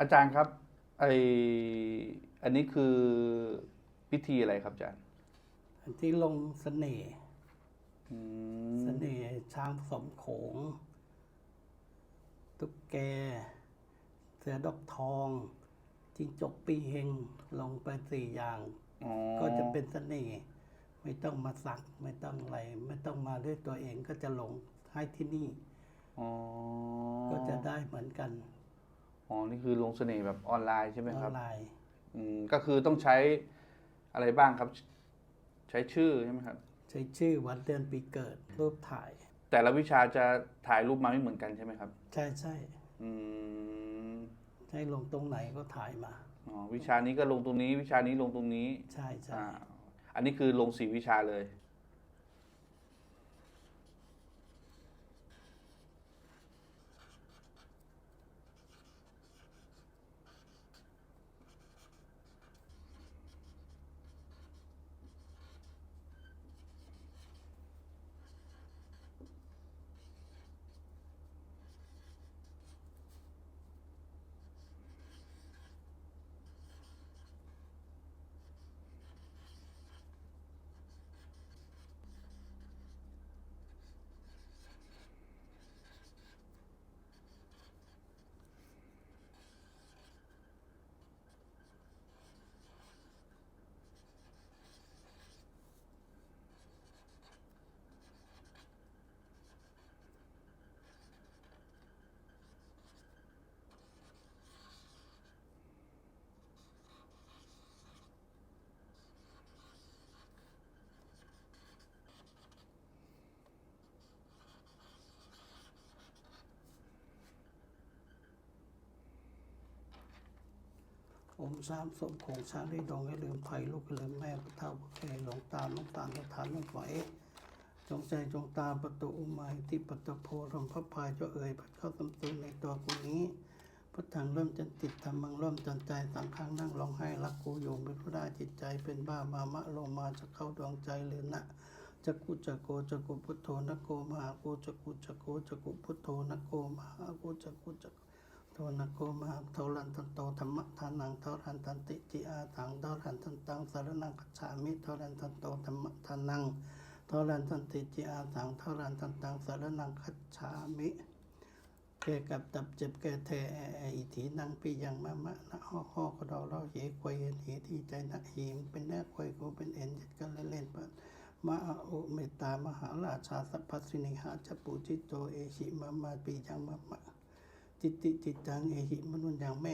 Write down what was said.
อาจารย์ครับไออันนี้คือพิธีอะไรครับอาจารย์ อันที่ลงเสน่ห์อืมเสน่ห์ช้างผสมโขง ตุ๊กแก เสือดอกทองจิงจกปีเฮงลงไปสี่อย่าง อ๋อก็จะเป็นเสน่ห์ไม่ต้องมาสักไม่ต้องอะไร ไม่ต้องมาด้วยตัวเองก็จะลงให้ที่นี่ อ๋อก็จะได้เหมือนกัน อ๋อ นี่คือลงเสน่ห์แบบออนไลน์ใช่ไหมอคอรับนไลน์อืมก็คือต้องใช้อะไรบ้างครับ ใช้ชื่อใช่ไหมครับ ใช้ชื่อวันเดือนปีเกิด รูปถ่าย แต่ละวิชาจะถ่ายรูปมาไม่เหมือนกันใช่ไหมครับ ใช่ใช่อืมใช้ลงตรงไหนก็ถ่ายมา อ๋อวิชานี้ก็ลงตรงนี้ วิชานี้ลงตรงนี้ใช่ใช่อ่าอันนี้คือลงสี่วิชาเลย อมสามสมโขงช้างได้ดองให้ลืมไผ่ลูกให้ลืมแม่พระเท่าพระแก่หลงตามน้องตาลสถานน้องไหวจงใจจงตามประตูอุมาที่ปัตตโพรมพระพายเจ้าเอ๋ยพัดเข้าสำตูในตัวกูนี้พุทธังเริ่มจันติดธรรมังเริ่มจันใจสังขังนั่งร้องไห้รักกูอยู่เป็นผู้ได้จิตใจเป็นบ้ามามะโลมาจะเข้าดวงใจหรือนะจะกุจะโกจะกุพุทโธนะโกมหากูจะกุจะโกจะกุพุทโธนะโกมหากูจะกุจะโทนะโกมาโทรันตันโตธรรมะทานังโทรันตันติจิอาตังโทรันตันตังสารนังกัจฉามิโทรันตันโตธรรมะทานังโทรันตันติจิอาตังโทรันตันตังสารนังกัจฉามิเกกับตับเจ็บแก่แทแอแออิถีนังปียังมะมะนะฮอฮอกระดอเราเหยควยเห็นเหที่ใจนะหีมเป็นแน่ควยกูเป็นเอ็นยัดกันเล่นเล่นเปิดมาอุเมตตามหาราชาสัพพสินิหาจปูจิตโตเอชิมามาปียังมะมะ จิตติจิ